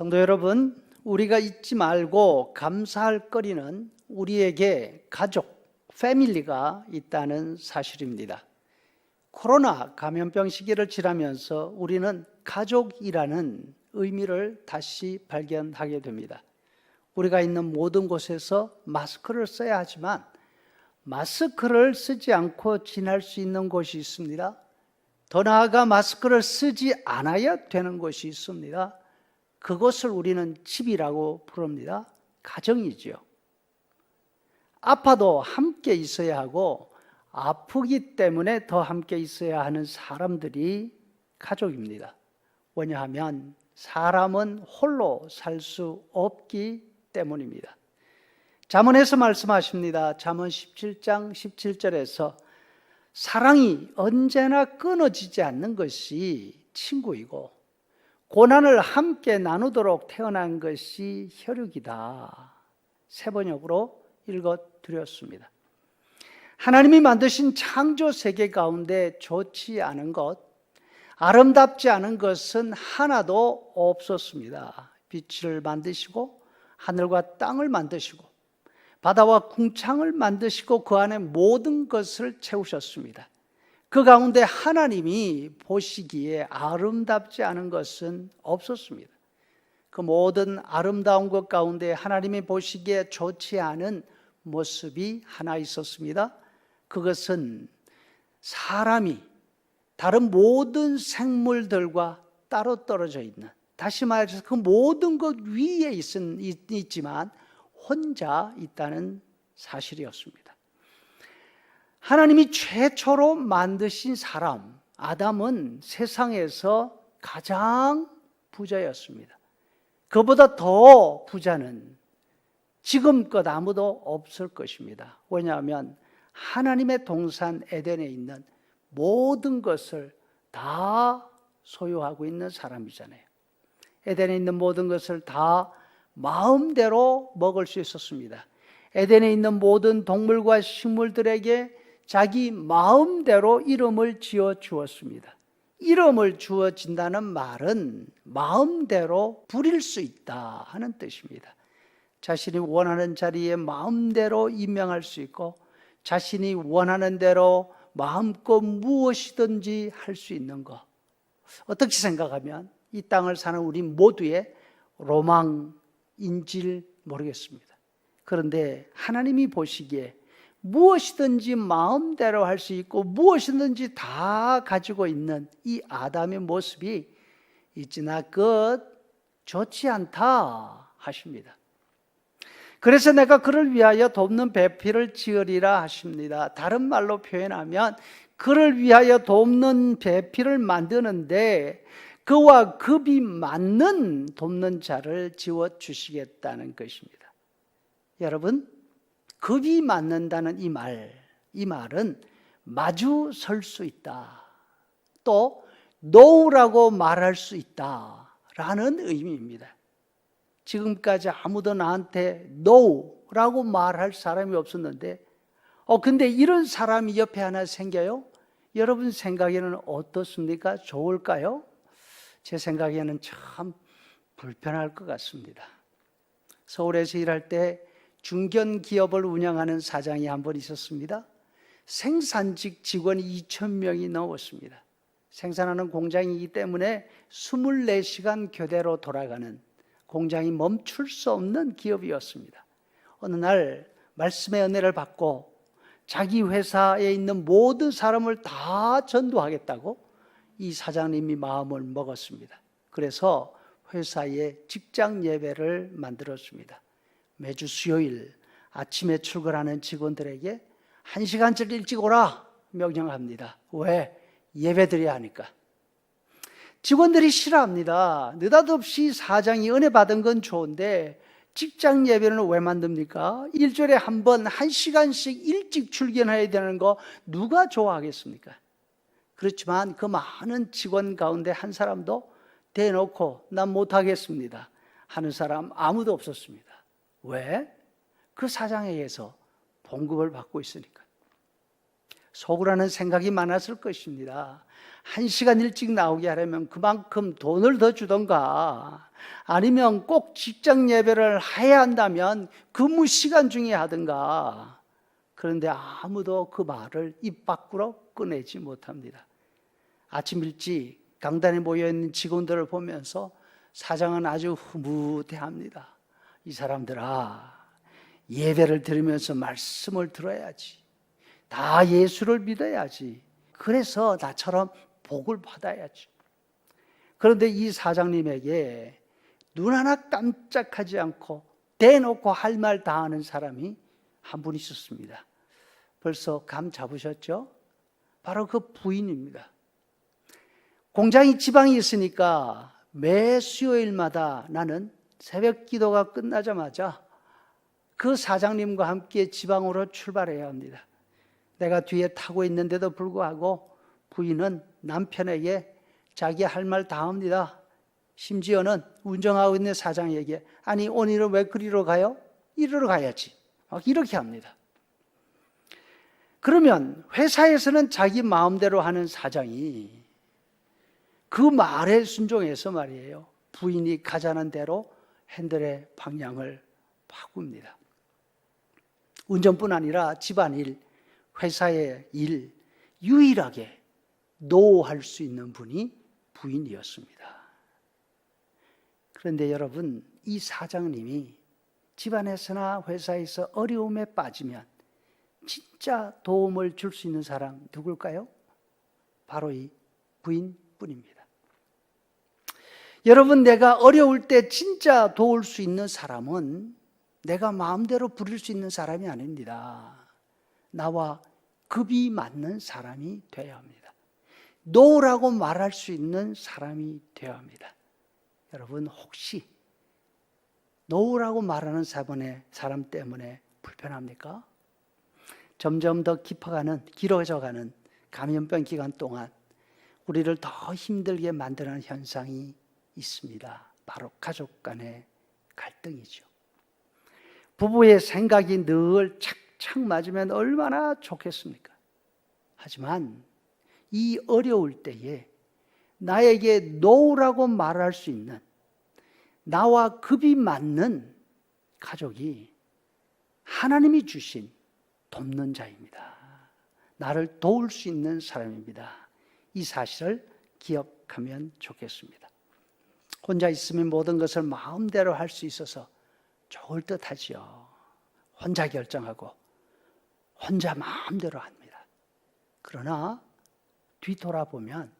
성도 여러분, 우리가 잊지 말고 감사할 거리는 우리에게 가족, 패밀리가 있다는 사실입니다. 코로나 감염병 시기를 지나면서 우리는 가족이라는 의미를 다시 발견하게 됩니다. 우리가 있는 모든 곳에서 마스크를 써야 하지만 마스크를 쓰지 않고 지날 수 있는 곳이 있습니다. 더 나아가 마스크를 쓰지 않아야 되는 곳이 있습니다. 그것을 우리는 집이라고 부릅니다. 가정이지요. 아파도 함께 있어야 하고 아프기 때문에 더 함께 있어야 하는 사람들이 가족입니다. 왜냐하면 사람은 홀로 살 수 없기 때문입니다. 잠언에서 말씀하십니다. 잠언 17장 17절에서 사랑이 언제나 끊어지지 않는 것이 친구이고 고난을 함께 나누도록 태어난 것이 혈육이다. 세 번역으로 읽어 드렸습니다. 하나님이 만드신 창조 세계 가운데 좋지 않은 것, 아름답지 않은 것은 하나도 없었습니다. 빛을 만드시고 하늘과 땅을 만드시고 바다와 궁창을 만드시고 그 안에 모든 것을 채우셨습니다. 그 가운데 하나님이 보시기에 아름답지 않은 것은 없었습니다. 그 모든 아름다운 것 가운데 하나님이 보시기에 좋지 않은 모습이 하나 있었습니다. 그것은 사람이 다른 모든 생물들과 따로 떨어져 있는 다시 말해서 그 모든 것 위에 있지만 혼자 있다는 사실이었습니다. 하나님이 최초로 만드신 사람 아담은 세상에서 가장 부자였습니다. 그보다 더 부자는 지금껏 아무도 없을 것입니다. 왜냐하면 하나님의 동산 에덴에 있는 모든 것을 다 소유하고 있는 사람이잖아요. 에덴에 있는 모든 것을 다 마음대로 먹을 수 있었습니다. 에덴에 있는 모든 동물과 식물들에게 자기 마음대로 이름을 지어 주었습니다. 이름을 주어진다는 말은 마음대로 부릴 수 있다 하는 뜻입니다. 자신이 원하는 자리에 마음대로 임명할 수 있고 자신이 원하는 대로 마음껏 무엇이든지 할 수 있는 것. 어떻게 생각하면 이 땅을 사는 우리 모두의 로망인지를 모르겠습니다. 그런데 하나님이 보시기에 무엇이든지 마음대로 할 수 있고 무엇이든지 다 가지고 있는 이 아담의 모습이 있지나 끝 좋지 않다 하십니다. 그래서 내가 그를 위하여 돕는 배필을 지으리라 하십니다. 다른 말로 표현하면 그를 위하여 돕는 배필을 만드는데 그와 급이 맞는 돕는 자를 지워 주시겠다는 것입니다. 여러분, 급이 맞는다는 이 말, 이 말은 마주 설 수 있다. 또 노우라고 말할 수 있다라는 의미입니다. 지금까지 아무도 나한테 no라고 말할 사람이 없었는데, 어, 근데 이런 사람이 옆에 하나 생겨요? 여러분 생각에는 어떻습니까? 좋을까요? 제 생각에는 참 불편할 것 같습니다. 서울에서 일할 때 중견 기업을 운영하는 사장이 한 번 있었습니다. 생산직 직원이 2천 명이 넘었습니다. 생산하는 공장이기 때문에 24시간 교대로 돌아가는 공장이 멈출 수 없는 기업이었습니다. 어느 날 말씀의 은혜를 받고 자기 회사에 있는 모든 사람을 다 전도하겠다고 이 사장님이 마음을 먹었습니다. 그래서 회사에 직장 예배를 만들었습니다. 매주 수요일 아침에 출근하는 직원들에게 한 시간쯤 일찍 오라 명령합니다. 왜? 예배 드려야 하니까. 직원들이 싫어합니다. 느닷없이 사장이 은혜 받은 건 좋은데 직장 예배는 왜 만듭니까? 일주일에 한 번, 한 시간씩 일찍 출근해야 되는 거 누가 좋아하겠습니까? 그렇지만 그 많은 직원 가운데 한 사람도 대놓고 난 못하겠습니다. 하는 사람 아무도 없었습니다. 왜? 그 사장에게서 봉급을 받고 있으니까. 속으라는 생각이 많았을 것입니다. 한 시간 일찍 나오게 하려면 그만큼 돈을 더 주던가 아니면 꼭 직장 예배를 해야 한다면 근무 시간 중에 하든가 그런데 아무도 그 말을 입 밖으로 꺼내지 못합니다. 아침 일찍 강단에 모여 있는 직원들을 보면서 사장은 아주 흐뭇해합니다. 이 사람들아 예배를 들으면서 말씀을 들어야지. 다 예수를 믿어야지. 그래서 나처럼 복을 받아야지. 그런데 이 사장님에게 눈 하나 깜짝하지 않고 대놓고 할 말 다 하는 사람이 한 분 있었습니다. 벌써 감 잡으셨죠? 바로 그 부인입니다. 공장이 지방이 있으니까 매 수요일마다 나는 새벽 기도가 끝나자마자 그 사장님과 함께 지방으로 출발해야 합니다. 내가 뒤에 타고 있는데도 불구하고 부인은 남편에게 자기 할 말 다 합니다. 심지어는 운전하고 있는 사장에게 아니 오늘은 왜 그리로 가요? 이리로 가야지. 막 이렇게 합니다. 그러면 회사에서는 자기 마음대로 하는 사장이 그 말에 순종해서 말이에요. 부인이 가자는 대로 핸들의 방향을 바꿉니다. 운전뿐 아니라 집안일, 회사의 일, 유일하게 노할 수 있는 분이 부인이었습니다. 그런데 여러분, 이 사장님이 집안에서나 회사에서 어려움에 빠지면 진짜 도움을 줄 수 있는 사람 누굴까요? 바로 이 부인뿐입니다. 여러분, 내가 어려울 때 진짜 도울 수 있는 사람은 내가 마음대로 부릴 수 있는 사람이 아닙니다. 나와 급이 맞는 사람이 되어야 합니다. 노라고 말할 수 있는 사람이 되어야 합니다. 여러분, 혹시 노라고 말하는 사람 때문에 불편합니까? 점점 더 깊어가는, 길어져가는 감염병 기간 동안 우리를 더 힘들게 만드는 현상이 있습니다. 바로 가족 간의 갈등이죠. 부부의 생각이 늘 착착 맞으면 얼마나 좋겠습니까? 하지만 이 어려울 때에 나에게 노라고 말할 수 있는 나와 급이 맞는 가족이 하나님이 주신 돕는 자입니다. 나를 도울 수 있는 사람입니다. 이 사실을 기억하면 좋겠습니다. 혼자 있으면 모든 것을 마음대로 할 수 있어서 좋을 듯 하지요. 혼자 결정하고 혼자 마음대로 합니다. 그러나 뒤돌아보면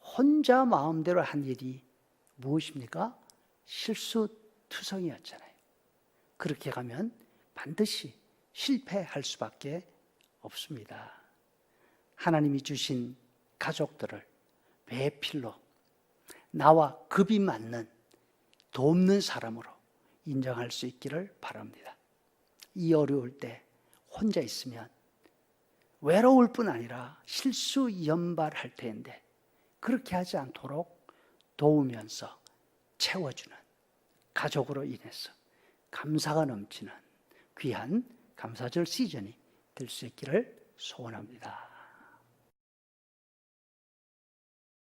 혼자 마음대로 한 일이 무엇입니까? 실수투성이었잖아요. 그렇게 가면 반드시 실패할 수밖에 없습니다. 하나님이 주신 가족들을 배필로 나와 급이 맞는 돕는 사람으로 인정할 수 있기를 바랍니다. 이 어려울 때 혼자 있으면 외로울 뿐 아니라 실수 연발할 텐데 그렇게 하지 않도록 도우면서 채워주는 가족으로 인해서 감사가 넘치는 귀한 감사절 시즌이 될 수 있기를 소원합니다.